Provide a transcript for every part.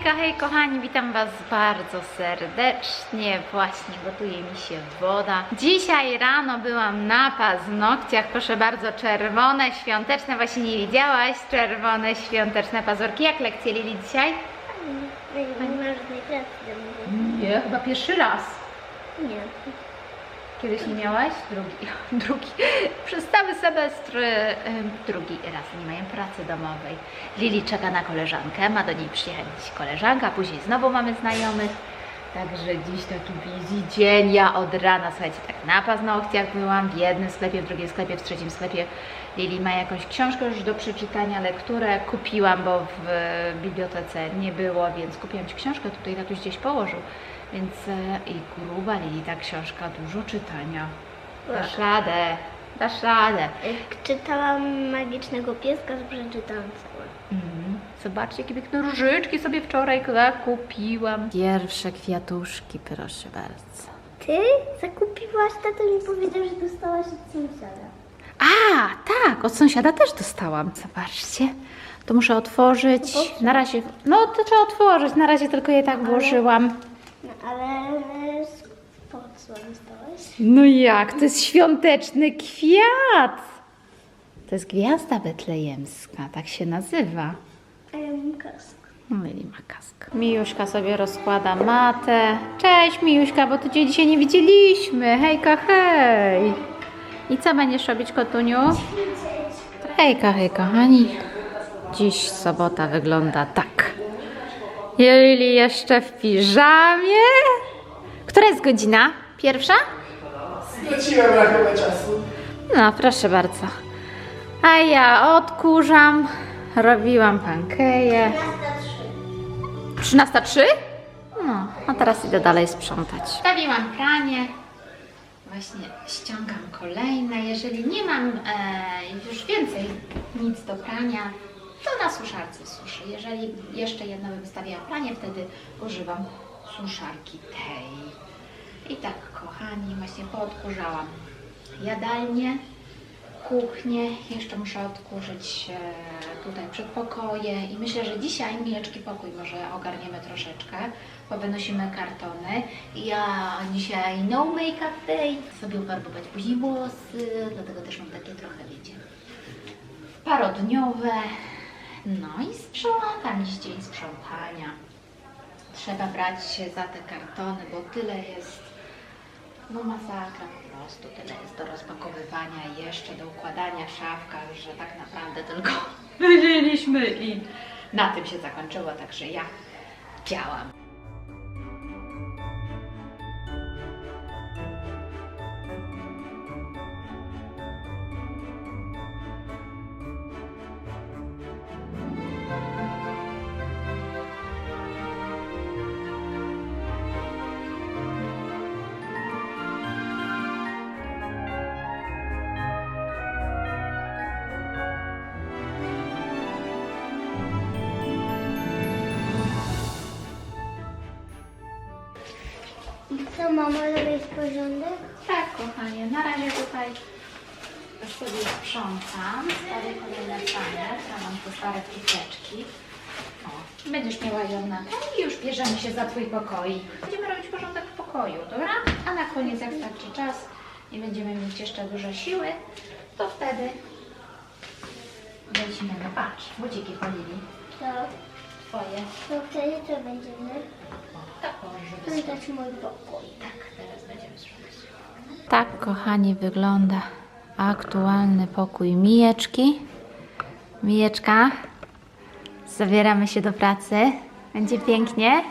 Hejka, hej kochani, witam Was bardzo serdecznie. Właśnie gotuje mi się woda. Dzisiaj rano byłam na paznokciach, proszę bardzo, czerwone, świąteczne. Właśnie nie widziałaś, czerwone, świąteczne pazurki. Jak lekcje Lili dzisiaj? Nie ma żadnej pracy do mnie. Nie, chyba pierwszy raz. Nie. Kiedyś nie miałaś? Drugi. Drugi. Przez cały semestr drugi raz nie mają pracy domowej. Lili czeka na koleżankę, ma do niej przyjechać koleżanka, później znowu mamy znajomych. Także dziś taki busy dzień. Ja od rana, słuchajcie, tak na paznokciach byłam w jednym sklepie, w drugim sklepie, w trzecim sklepie. Lili ma jakąś książkę już do przeczytania, lekturę kupiłam, bo w bibliotece nie było, więc kupiłam Ci książkę, tutaj tatuś gdzieś położył. Więc e, i gruba Lili, ta książka, dużo czytania. Dasz radę, dasz radę. Jak czytałam Magicznego Pieska, to przeczytałam całe. Mhm. Zobaczcie, jakie piękne różyczki sobie wczoraj kupiłam. Pierwsze kwiatuszki, proszę bardzo. Ty zakupiłaś? Tato mi powiedział, że dostałaś od sąsiada. A, tak, od sąsiada też dostałam. Zobaczcie. To muszę otworzyć. Na razie, no to trzeba otworzyć. Na razie tylko je tak włożyłam. No ale po co dostałaś? No jak? To jest świąteczny kwiat. To jest gwiazda betlejemska, tak się nazywa. A ja mam kask. No Lili ma kask. Mijuśka sobie rozkłada matę. Cześć Mijuśka, bo tu cię dzisiaj nie widzieliśmy. Hejka, hej. I co będziesz robić, kotuniu? Hejka, hej kochani. Dziś sobota wygląda tak. Lili jeszcze w piżamie. Która jest godzina? Pierwsza? Wróciłem na chwilę czasu. No, proszę bardzo. A ja odkurzam. Robiłam pankeje. 13.03? No, a teraz idę dalej sprzątać. Stawiłam pranie. Właśnie ściągam kolejne. Jeżeli nie mam e, już więcej nic do prania, to na suszarce suszę. Jeżeli jeszcze jedno bym stawiała pranie, wtedy używam suszarki tej. I tak, kochani, właśnie poodkurzałam jadalnię, kuchnię. Jeszcze muszę odkurzyć tutaj przedpokoje i myślę, że dzisiaj Mijeczki pokój może ogarniemy troszeczkę, bo wynosimy kartony. Ja dzisiaj no make-up day, sobie ufarbować później włosy, dlatego też mam takie trochę, wiecie, parodniowe. No i sprzątam dziś dzień sprzątania. Trzeba brać się za te kartony, bo tyle jest no masakra po prostu, tyle jest do rozpakowywania i jeszcze do układania w szafkach, że tak naprawdę tylko wzięliśmy i na tym się zakończyło, także ja działam. Co, mama robić porządek? Tak, kochanie, na razie tutaj sobie sprzątam, stawię kolejne pranie, tam mam te stare chusteczki. O, będziesz miała ją na ten i już bierzemy się za Twój pokoi. Będziemy robić porządek w pokoju, dobra? A na koniec, jak starczy czas i będziemy mieć jeszcze dużo siły, to wtedy weźmiemy, patrz, buciki polili, To, Twoje. to wtedy co będziemy? Tak żeby mój pokój. Tak, teraz będziemy sprzątać. Tak, kochani, wygląda aktualny pokój Mijeczki. Mijeczka, zabieramy się do pracy. Będzie pięknie?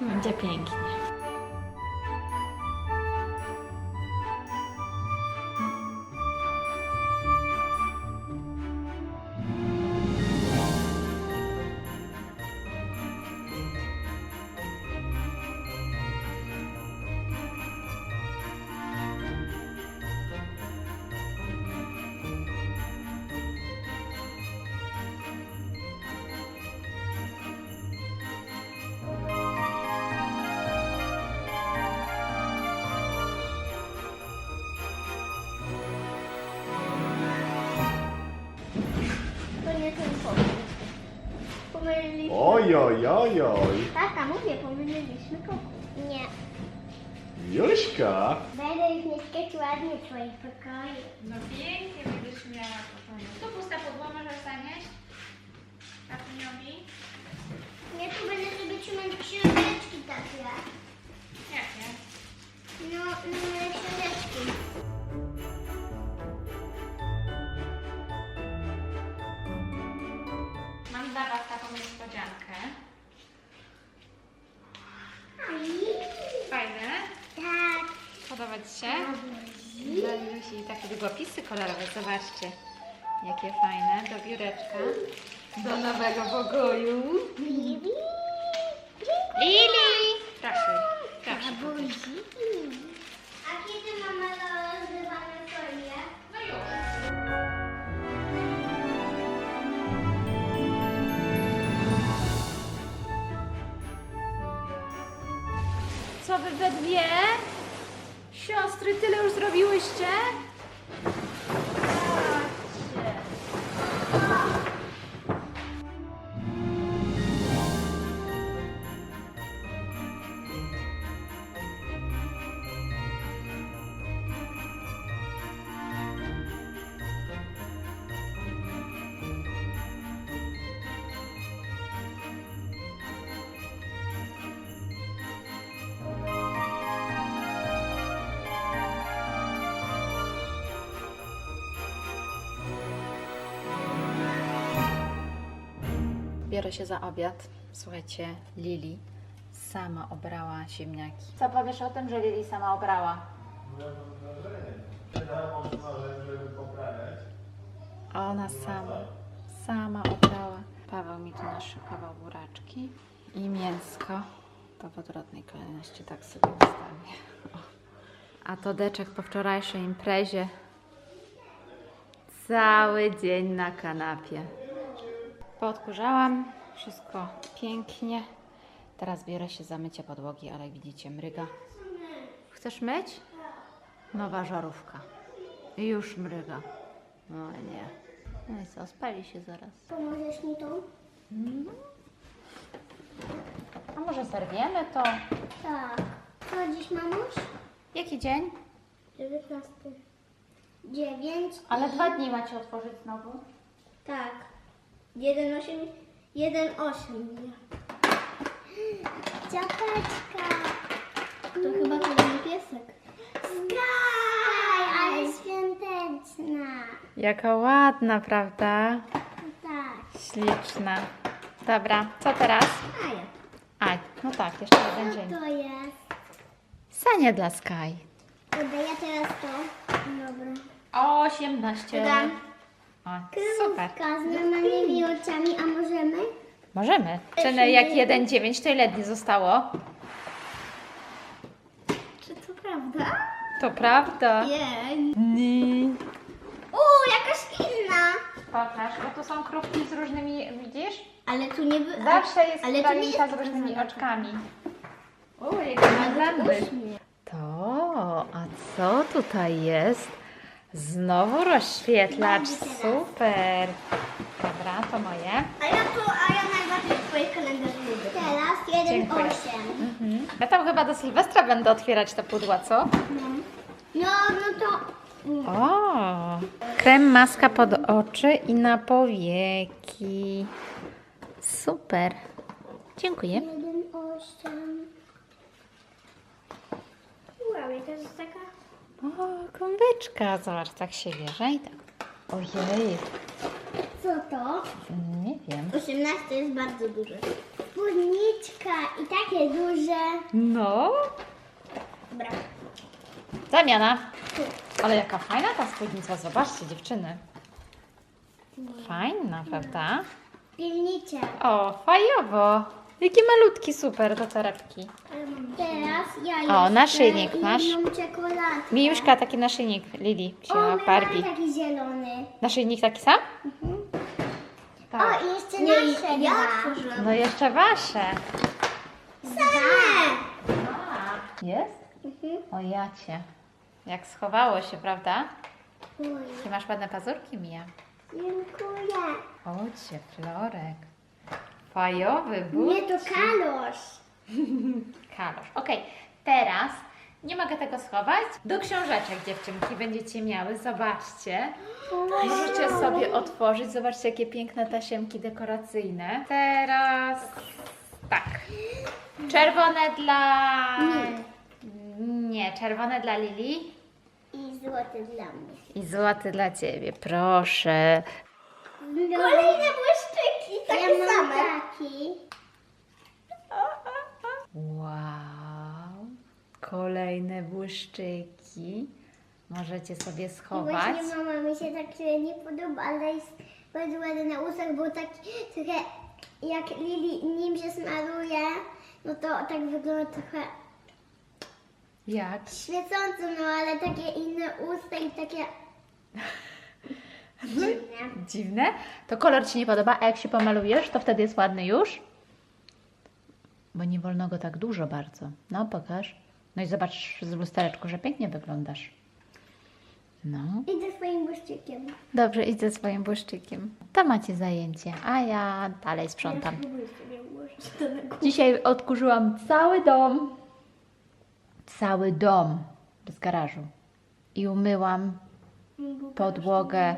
Będzie pięknie. Oj, oj, oj, oj. Tata, mówię, pomyliliśmy kogo? Nie. Juśka. Będę już mieszkać ładnie w twoim pokoju. No pięknie będziesz miała pokoju. Tu pusta podłoga możesz zanieść? Tatuniowi? Ja tu będę sobie trzymać książeczki takie. Jakie? No, no, książeczki. Dla Was taką niespodziankę. Fajne? Tak. Podoba Ci się? Dla Lusi takie długopisy kolorowe, zobaczcie. Jakie fajne, do biureczka. Do nowego pokoju. Lili! Proszę, proszę. Buzi. We dwie? Siostry, tyle już zrobiłyście? Biorę się za obiad. Słuchajcie, Lili sama obrała ziemniaki. Co powiesz o tym, że Lili sama obrała? Ona sama, sama obrała. Paweł mi tu naszykował buraczki i mięsko. To w odwrotnej kolejności tak sobie ustawię. A to deczek po wczorajszej imprezie. Cały dzień na kanapie. Poodkurzałam, wszystko pięknie. Teraz biorę się za mycie podłogi, ale jak widzicie, mryga. Chcesz myć? Nowa żarówka. Już mryga. No nie. No i co, spali się zaraz. Pomożesz mi tą? A może zerwiemy to? Tak. Co dziś, mamuś? Jaki dzień? 19. 9. Ale dwa dni macie otworzyć znowu. Tak. 1,8. 1,8. Ciapeczka. To chyba kolejny piesek. Sky, ale świąteczna. Jaka ładna, prawda? Tak. Śliczna. Dobra, co teraz? A ja. A, no tak, jeszcze jeden dzień. To jest. Sanie dla Sky. Dobra, ja teraz to. Dobra. 18. Dodam. O, super. Krówka z normalnymi oczami, a możemy? Możemy. Czyny jak 1,9 to ile dni zostało? Czy to prawda? To prawda. Jej. Nie. Uuu, jakaś inna. Pokaż, bo tu są krówki z różnymi, widzisz? Ale tu nie by... Zawsze jest ale to nie jest z różnymi pokazane. oczkami. Uj, jakie ma zęby. To, a co tutaj jest? Znowu rozświetlacz, super. Dobra, to moje. A ja to, a ja najbardziej twoje kalendarz lubię. Teraz Dziękuję. 1,8. Mhm. Ja tam chyba do Sylwestra będę otwierać te pudła, co? No, no to... O, krem maska pod oczy i na powieki. Super. Dziękuję. 1,8. Wow, jaka jest taka... O, kąbeczka. Zobacz, tak się bierze i tak. Ojej, Co to? nie wiem. 18 jest bardzo duże. Spódniczka i takie duże. No, Dobra. zamiana. Ale jaka fajna ta spódnica, zobaczcie dziewczyny. Fajna, prawda? Pilnicze. O, fajowo. Jaki malutki, super do torebki. Teraz ja O, naszyjnik masz. Mijuszka, taki naszyjnik Lili O, wzięła Barbie. taki zielony. Naszyjnik taki sam? Tak. O, i jeszcze nasze ja otworzyłam. No jeszcze wasze. Same. Jest? Mhm. O jacie. Jak schowało się, prawda? Dziękuję. Ty masz ładne pazurki, Mija. Dziękuję. Ocie, Florek. Fajowy Nie, but. to kalosz. Kalosz. Okej, teraz nie mogę tego schować. Do książeczek dziewczynki będziecie miały. Zobaczcie. Możecie sobie otworzyć. Zobaczcie, jakie piękne tasiemki dekoracyjne. Teraz tak. Czerwone dla. Nie, czerwone dla Lili I złoty dla mnie. i złoty dla ciebie. Proszę. Kolejne błyszczyki, takie ja same. Taki. Wow. Kolejne błyszczyki. Możecie sobie I schować. właśnie mama mi się tak nie podoba, ale jest bardzo ładny na ustach, bo taki trochę jak Lili nim się smaruje, no to tak wygląda trochę Jak? świecąco, no ale takie inne usta i takie dziwne. Dziwne? To kolor Ci nie podoba, a jak się pomalujesz, to wtedy jest ładny już? Bo nie wolno go tak dużo bardzo. No, pokaż. No i zobacz z lustereczku, że pięknie wyglądasz. No. I ze swoim błyszczykiem. Dobrze, idź ze swoim błyszczykiem. To macie zajęcie, a ja dalej sprzątam. Dzisiaj odkurzyłam cały dom. Cały dom z garażu. I umyłam podłogę,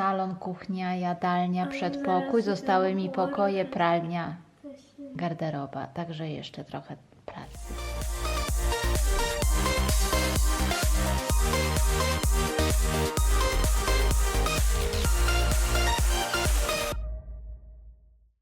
salon, kuchnia, jadalnia, przedpokój, zostały mi pokoje, pralnia, garderoba. Także jeszcze trochę pracy.